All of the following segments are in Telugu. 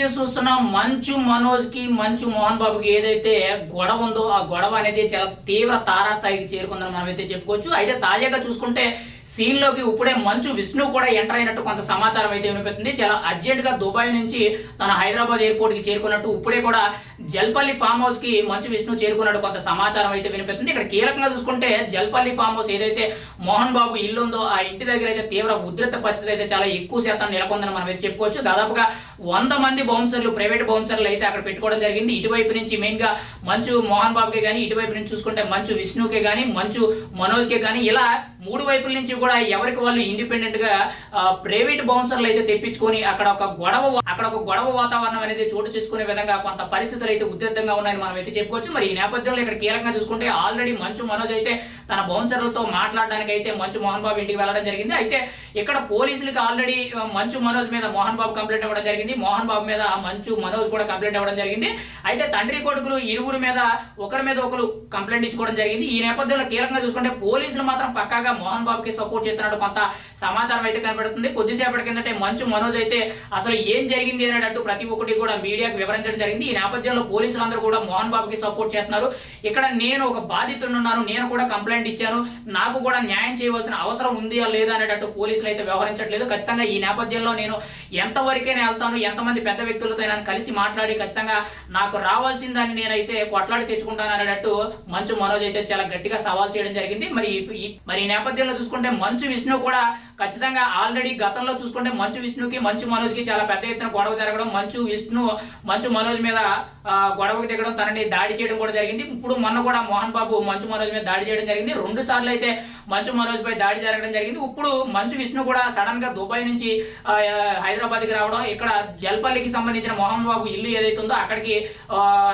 చూస్తున్న మంచు మనోజ్కి మంచు మోహన్ బాబుకి ఏదైతే గొడవ ఉందో ఆ గొడవ అనేది చాలా తీవ్ర తారాస్థాయికి చేరుకుందని మనం అయితే చెప్పుకోవచ్చు. అయితే తాజాగా చూసుకుంటే సీన్లోకి ఇప్పుడే మంచు విష్ణు కూడా ఎంటర్ అయినట్టు కొంత సమాచారం అయితే వినిపిస్తుంది. చాలా అర్జెంట్గా దుబాయ్ నుంచి తన హైదరాబాద్ ఎయిర్పోర్ట్కి చేరుకున్నట్టు ఇప్పుడే కూడా జల్పల్లి ఫామ్ హౌస్కి మంచు విష్ణు చేరుకున్నట్టు కొంత సమాచారం అయితే వినిపిస్తుంది. ఇక్కడ కీలకంగా చూసుకుంటే జల్పల్లి ఫామ్ హౌస్ ఏదైతే మోహన్ బాబు ఇల్లు ఉందో ఆ ఇంటి దగ్గర అయితే తీవ్ర ఉద్రిత పరిస్థితి అయితే చాలా ఎక్కువ శాతం నెలకొందని మనం అయితే చెప్పుకోవచ్చు. దాదాపుగా వంద మంది బౌన్సర్లు ప్రైవేట్ బౌన్సర్లు అయితే అక్కడ పెట్టుకోవడం జరిగింది. ఇటువైపు నుంచి మెయిన్గా మంచు మోహన్ బాబుకే కానీ ఇటువైపు నుంచి చూసుకుంటే మంచు విష్ణుకే కానీ మంచు మనోజ్కే కానీ ఇలా మూడు వైపుల నుంచి కూడా ఎవరికి వాళ్ళు ఇండిపెండెంట్గా ప్రైవేట్ బౌన్సర్లు అయితే తెప్పించుకొని అక్కడ ఒక గొడవ అక్కడ ఒక గొడవ వాతావరణం అనేది చోటు చేసుకునే విధంగా కొంత పరిస్థితులు అయితే ఉద్రిక్తంగా ఉన్నాయని మనం అయితే చెప్పుకోవచ్చు. మరి ఈ నేపథ్యంలో ఇక్కడ కీలకంగా చూసుకుంటే ఆల్రెడీ మంచు మనోజ్ అయితే తన బౌన్సర్లతో మాట్లాడడానికి అయితే మంచు మోహన్ బాబు ఇంటికి వెళ్ళడం జరిగింది. అయితే ఇక్కడ పోలీసులకి ఆల్రెడీ మంచు మనోజ్ మీద మోహన్ బాబు కంప్లైంట్ ఇవ్వడం జరిగింది. మోహన్ బాబు మీద మంచు మనోజ్ కూడా కంప్లైంట్ ఇవ్వడం జరిగింది. అయితే తండ్రి కొడుకులు ఇరువురు మీద ఒకరి మీద ఒకరు కంప్లైంట్ ఇచ్చుకోవడం జరిగింది. ఈ నేపథ్యంలో కీలకంగా చూసుకుంటే పోలీసులు మాత్రం పక్కాగా మోహన్ బాబుకి సపోర్ట్ చేస్తున్నట్టు కొంత సమాచారం అయితే కనబడుతుంది. కొద్దిసేపటి కిందటే మంచు మనోజ్ అయితే అసలు ఏం జరిగింది అనేటట్టు ప్రతి ఒక్కటి కూడా మీడియాకు వివరించడం జరిగింది. ఈ నేపథ్యంలో పోలీసులందరూ కూడా మోహన్ బాబుకి సపోర్ట్ చేస్తున్నారు. ఇక్కడ నేను ఒక బాధితుడున్నాను. నేను కూడా కంప్లైంట్ ఇచ్చాను. నాకు కూడా న్యాయం చేయవలసిన అవసరం ఉంది లేదా అనేటట్టు పోలీసులు అయితే వ్యవహరించట్లేదు. ఖచ్చితంగా ఈ నేపథ్యంలో నేను ఎంతవరకైనా వెళ్తాను. ఎంతమంది పెద్ద వ్యక్తులతో నేను కలిసి మాట్లాడి ఖచ్చితంగా నాకు రావాల్సిందని నేనైతే కొట్లాడి తెచ్చుకుంటాను అనేటట్టు మంచు మనోజ్ అయితే చాలా గట్టిగా సవాల్ చేయడం జరిగింది. మరి మరి ఈ నేపథ్యంలో చూసుకుంటే మంచు విష్ణు కూడా ఖచ్చితంగా ఆల్రెడీ గతంలో చూసుకుంటే మంచు విష్ణుకి మంచు మనోజ్కి చాలా పెద్ద ఎత్తున గొడవ జరగడం మంచు విష్ణు మంచు మనోజ్ మీద గొడవకు దిగడం తనని దాడి చేయడం కూడా జరిగింది. ఇప్పుడు మొన్న కూడా మోహన్ బాబు మంచు మనోజ్ మీద దాడి చేయడం జరిగింది. రెండు సార్లు అయితే మంచు మనోజ్ పై దాడి జరగడం జరిగింది. ఇప్పుడు మంచు విష్ణు కూడా సడన్గా దుబాయ్ నుంచి హైదరాబాద్కి రావడం ఇక్కడ జల్పల్లికి సంబంధించిన మోహన్ బాబు ఇల్లు ఏదైతే ఉందో అక్కడికి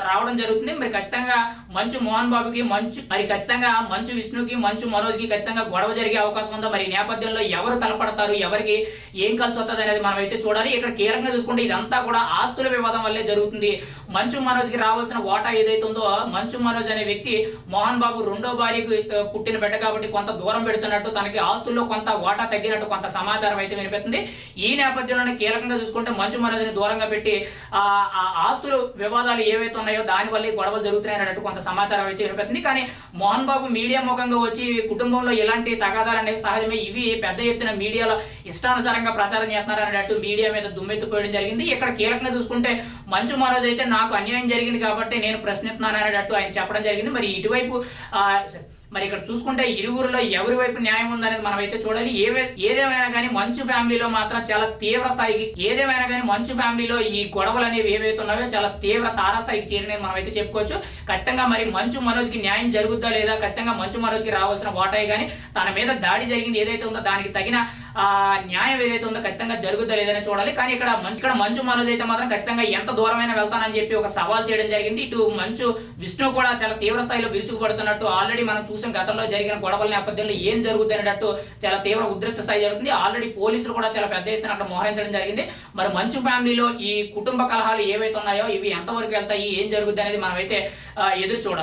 రావడం జరుగుతుంది. మరి ఖచ్చితంగా మంచు మోహన్ బాబుకి మంచు మరి ఖచ్చితంగా మంచు విష్ణుకి మంచు మనోజ్కి ఖచ్చితంగా గొడవ జరిగే అవకాశం ఉందా? మరి ఈ నేపథ్యంలో ఎవరు తలపడతారు? ఎవరికి ఏం కలిసి వస్తుంది అనేది మనం అయితే చూడాలి. ఇక్కడ కీలకంగా చూసుకుంటే ఇదంతా కూడా ఆస్తుల వివాదం వల్లే జరుగుతుంది. మంచు మనోజ్కి రావాల్సిన వాటా ఏదైతే ఉందో మంచు మనోజ్ అనే వ్యక్తి మోహన్ బాబు రెండో భార్యకు పుట్టిన బిడ్డ కాబట్టి కొంత దూరం పెడుతున్నట్టు తనకి ఆస్తుల్లో కొంత వాటా తగ్గినట్టు కొంత సమాచారం అయితే వినిపిస్తుంది. ఈ నేపథ్యంలోనే కీలకంగా చూసుకుంటే మంచు మనోజ్ని దూరంగా పెట్టి ఆ ఆస్తులు వివాదాలు ఏవైతే ఉన్నాయో దానివల్ల గొడవలు జరుగుతున్నాయి అన్నట్టు కొంత సమాచారం అయితే వినిపిస్తుంది. కానీ మోహన్ బాబు మీడియా ముఖంగా వచ్చి కుటుంబంలో ఇలాంటి తగాదాలు అనేవి సహజమే. ఇవి పెద్ద ఎత్తున మీడియాలో ఇష్టానుసారంగా ప్రచారం చేస్తున్నారు అనేటట్టు మీడియా మీద దుమ్మెత్తిపోయడం జరిగింది. ఇక్కడ కీలకంగా చూసుకుంటే మంచు మనోజ్ అయితే నాకు అన్యాయం జరిగింది కాబట్టి నేను ప్రశ్నిస్తున్నాను అనేటట్టు ఆయన చెప్పడం జరిగింది. మరి ఇటువైపు ఆ, మరి ఇక్కడ చూసుకుంటే ఇరువురులో ఎవరి వైపు న్యాయం ఉందనేది మనం అయితే చూడాలి. ఏవే ఏదేమైనా కానీ మంచు ఫ్యామిలీలో మాత్రం చాలా తీవ్ర స్థాయికి ఏదేమైనా కానీ మంచు ఫ్యామిలీలో ఈ గొడవలు అనేవి ఏవైతే ఉన్నాయో చాలా తీవ్ర తారాస్థాయికి చేరినవి మనం అయితే చెప్పుకోవచ్చు. ఖచ్చితంగా మరి మంచు మనోజ్కి న్యాయం జరుగుద్దా లేదా ఖచ్చితంగా మంచు మనోజ్కి రావాల్సిన వాటాయి కానీ తన మీద దాడి జరిగింది ఏదైతే ఉందో దానికి తగిన న్యాయం ఏదైతే ఉందో ఖచ్చితంగా జరుగుద్దా లేదని చూడాలి. కానీ ఇక్కడ మంచు ఇక్కడ మంచు మనోజ్ అయితే మాత్రం ఖచ్చితంగా ఎంత దూరమైనా వెళ్తానని చెప్పి ఒక సవాల్ చేయడం జరిగింది. ఇటు మంచు విష్ణు కూడా చాలా తీవ్ర స్థాయిలో విరుచుకుపడుతున్నట్టు ఆల్రెడీ మనం చూసి. గతంలో జరిగిన గొడవల నేపథ్యంలో ఏం జరుగుతుంది అనేటట్టు చాలా తీవ్ర ఉద్రిక్త స్థాయి జరుగుతుంది. ఆల్రెడీ పోలీసులు కూడా చాలా పెద్ద ఎత్తున అక్కడ మోహరించడం జరిగింది. మరి మంచు ఫ్యామిలీలో ఈ కుటుంబ కలహాలు ఏవైతే ఉన్నాయో ఇవి ఎంతవరకు వెళ్తాయి ఏం జరుగుద్ది అనేది మనమైతే ఎదురు చూడాలి.